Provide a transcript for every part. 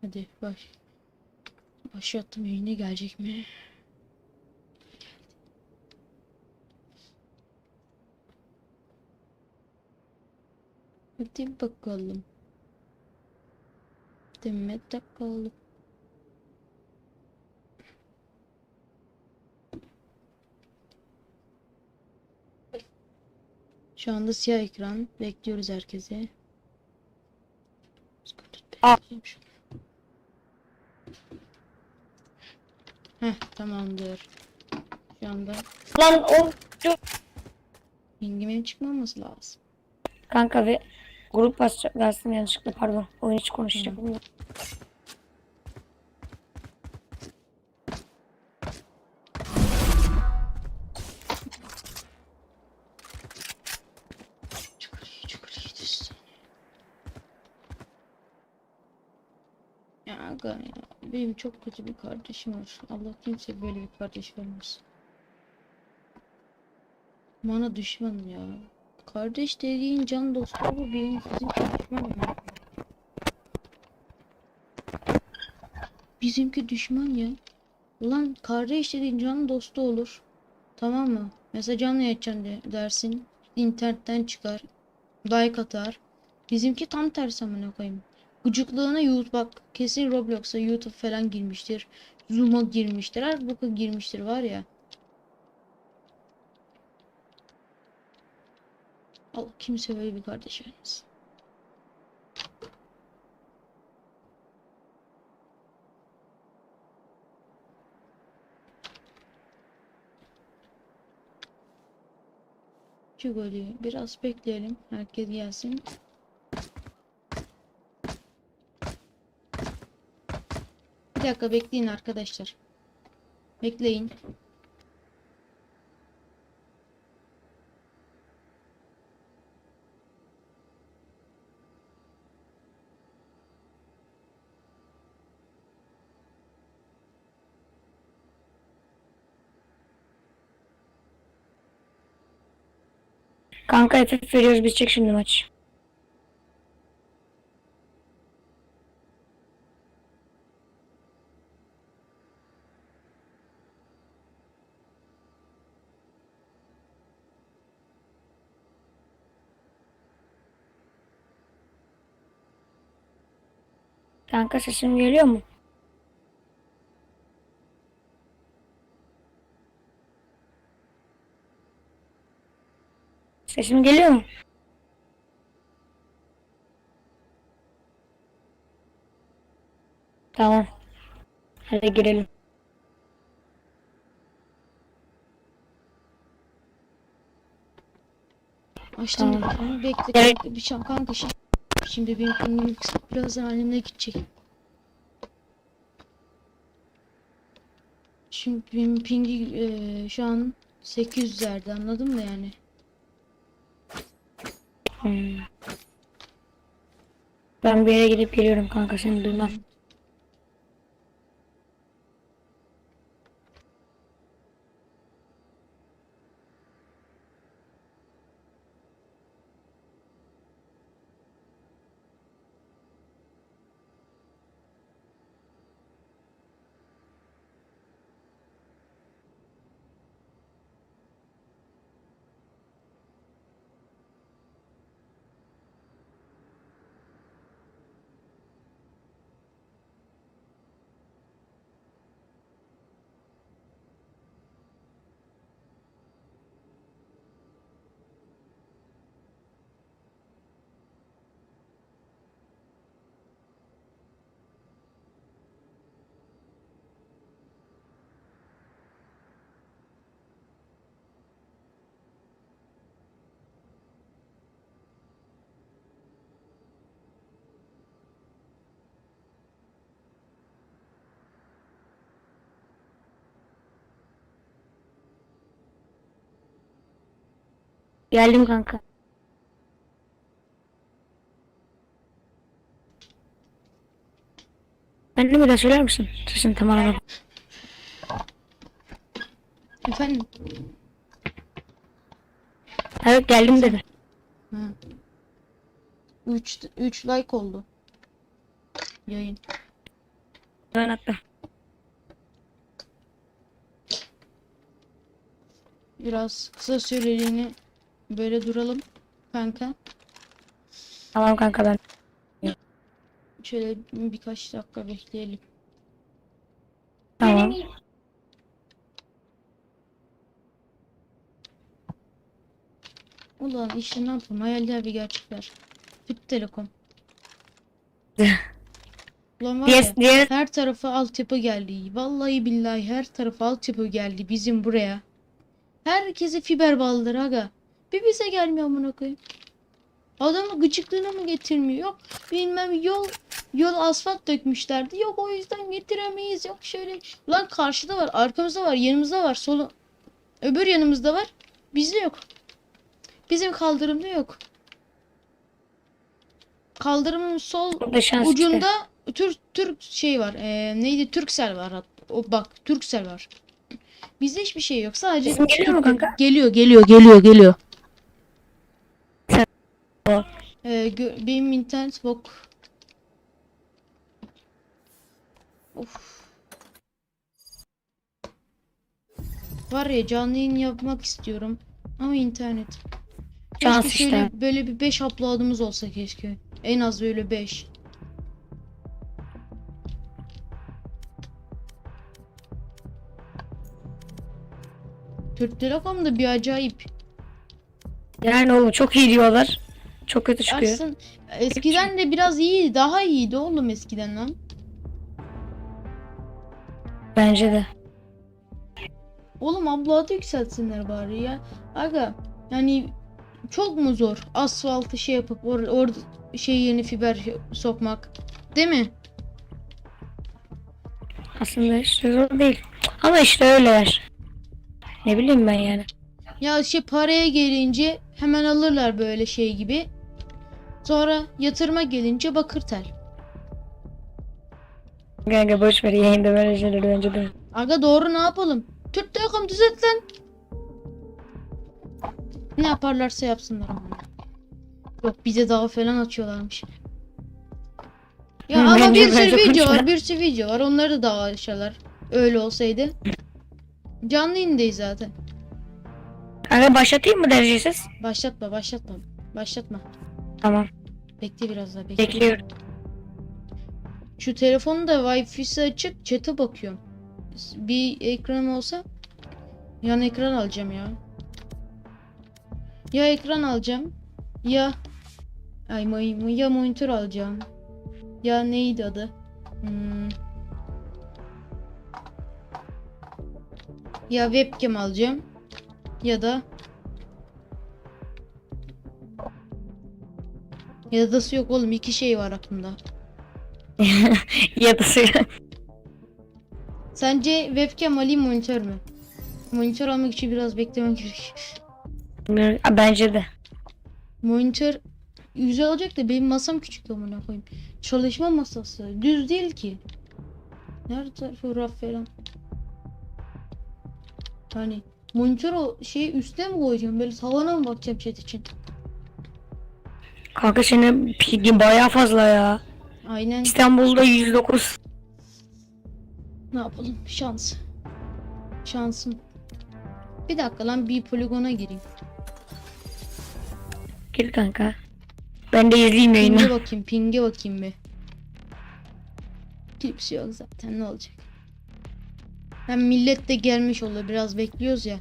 Hadi baş. Başlattım yayını gelecek mi? Hadi bakalım. Demet bakalım. Şu anda siyah ekran. Bekliyoruz herkese. Aa. Heh tamamdır. Şu anda Lan o pingimin çıkmaması lazım. kanka ve grup basacak gelsin yanlışlıkla pardon. Oyun da. Çok iyi, çok iyi düştü. Ya aga ya. Benim çok kötü bir kardeşim var. Allah kimse böyle bir kardeş vermesin. Bana düşman ya. Kardeş dediğin can dostu olur benim bizimki düşman. Bizimki düşman ya. Ulan kardeş dediğin can dostu olur. Tamam mı? Mesela canlı de dersin. internetten çıkar. Like atar. Bizimki tam tersi amına koyayım. Gıcıklığına YouTube bak kesin Roblox'a YouTube falan girmiştir. Zoom'a girmiştir. Her boka girmiştir var ya. Allah kimse böyle bir kardeş vermesin. Şu golü biraz bekleyelim. Herkes gelsin. Dakika bekleyin arkadaşlar. Bekleyin. Kanka FF veriyoruz bitecek şimdi maç. Kanka sesim geliyor mu? Sesim geliyor mu? Tamam. Hadi girelim. Açtım Tamam. mikrofonu. Bekle kanka. Bir şey kanka şey. Şimdi benim kısıp birazdan annemle gidecek. Şimdi benim pingi eee, şu an 800'lerde anladın mı yani? Hmm. Ben bir yere gidip geliyorum kanka seni duymam. Geldim kanka. Ben de bir daha söyler misin? Sesin tam anlamadım. Efendim? Evet geldim dedi. Ha. 3 3 like oldu. Yayın. Ben attım. Biraz kısa süreliğine böyle duralım kanka. Tamam kanka ben. Şöyle birkaç dakika bekleyelim. Tamam. Ulan işte ne yapalım hayaller bir gerçekler. Türk Telekom. Ulan var ya Diğer, diğer her tarafa altyapı geldi. Vallahi billahi her tarafa altyapı geldi bizim buraya. Herkese fiber bağlıdır aga. Bir bize gelmiyor amına koyayım. Adamı gıcıklığına mı getirmiyor? Yok bilmem yol yol asfalt dökmüşlerdi. Yok o yüzden getiremeyiz. Yok şöyle. Lan karşıda var, arkamızda var, yanımızda var, solu öbür yanımızda var. Bizde yok. Bizim kaldırımda yok. Kaldırımın sol şans işte. ucunda Türk Türk şey var. Ee, neydi? Turkcell var. O bak Turkcell var. Bizde hiçbir şey yok. Sadece geliyor kanka? Geliyor, geliyor, geliyor, geliyor. Sen- o. Ee, benim internet bok. Of. Var ya canlı yayın yapmak istiyorum ama internet. Şans Keşke şöyle işte. böyle bir 5 upload'umuz olsa keşke. En az böyle 5. Türk Telekom da bir acayip. Yani oğlum çok iyi diyorlar. Çok kötü çıkıyor. Aslında eskiden de biraz iyiydi. Daha iyiydi oğlum eskiden lan. Bence de. Oğlum upload'ı yükseltsinler bari ya. Aga yani çok mu zor asfaltı şey yapıp or orada şey yerine fiber sokmak. Değil mi? Aslında işte zor değil. Ama işte öyleler. Ne bileyim ben yani. Ya şey paraya gelince hemen alırlar böyle şey gibi. Sonra yatırıma gelince bakır tel. Kanka boş ver yayında böyle şeyleri önce de. Aga doğru ne yapalım? Türk Telekom düzelt lan. Ne yaparlarsa yapsınlar ama. Yok bize daha falan açıyorlarmış. Ya ama bence- bir sürü video konuşma. var, bir sürü video var. Onları da daha aşarlar. Öyle olsaydı. Canlı yayındayız zaten. Kanka başlatayım mı derecesiz? Başlatma, başlatma. Başlatma. Tamam. Bekle biraz daha bekle. Bekliyorum. Şu telefonun da Wi-Fi'si açık, chat'e bakıyorum. Bir ekran olsa yan ekran alacağım ya. Ya ekran alacağım ya ay mo- ya monitör alacağım. Ya neydi adı? Hmm. Ya webcam alacağım ya da ya da yok oğlum iki şey var aklımda. Yatısı. Sence webcam alayım monitör mü? Monitör almak için biraz beklemem gerek. Bence de. Monitör güzel olacak da benim masam küçük amına koyayım. Çalışma masası düz değil ki. Nerede tarafı raf falan. Hani monitör o şeyi üstte mi koyacağım? Böyle tavana mı bakacağım chat için? Kanka senin pingin bayağı fazla ya. Aynen. İstanbul'da 109. Ne yapalım? Şans. Şansım. Bir dakika lan bir poligona gireyim. Gir kanka. Ben de izleyeyim Pinge yayını. bakayım, pinge bakayım bir. Kimse yok zaten ne olacak? Hem millet de gelmiş olur biraz bekliyoruz ya.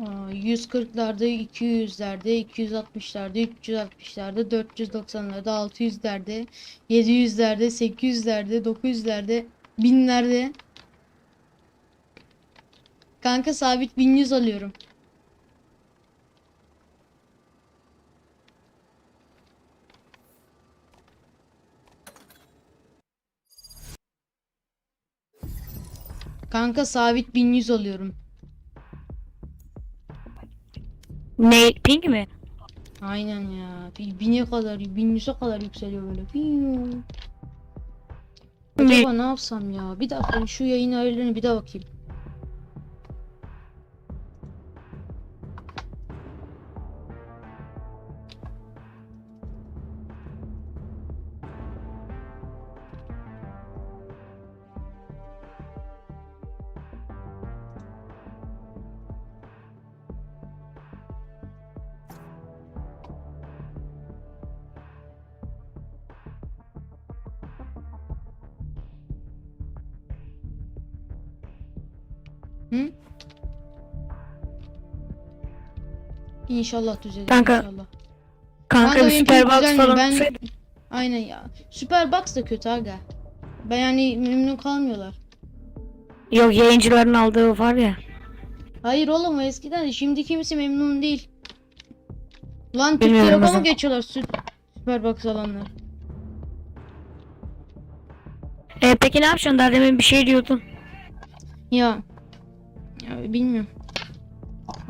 140'larda, 200'lerde, 260'larda, 360'larda, 490'larda, 600'lerde, 700'lerde, 800'lerde, 900'lerde, 1000'lerde. Kanka sabit 1100 alıyorum. Kanka sabit 1100 alıyorum. Ne? Ping mi? Aynen ya. Bir bine kadar, 1100'e kadar yükseliyor böyle. Piyu. Acaba ne yapsam ya? Bir dakika şu yayın ayarlarına bir daha bakayım. Hı? İnşallah düzelir Kanka, inşallah. Kanka, bir benimki Superbox falan Ben-. Aynen ya. Superbox da kötü aga. Ben yani memnun kalmıyorlar. Yok yayıncıların aldığı var ya. Hayır oğlum o eskiden de şimdi kimse memnun değil. Lan Türk Bilmiyorum Telekom'a zaman. geçiyorlar sü- Superbox alanlar. E, peki ne yapacaksın? Daha demin bir şey diyordun. Ya. Ya bilmiyorum.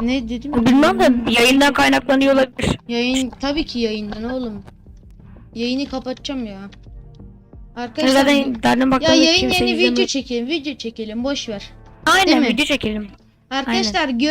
Ne dedim? Bilmem de yayından kaynaklanıyor olabilir. Yayın tabii ki yayından oğlum. Yayını kapatacağım ya. Arkadaşlar zaten demin ya yayın yeni video izlemiyor. çekelim, video çekelim boş ver. Aynen Değil mi? video çekelim. Arkadaşlar gö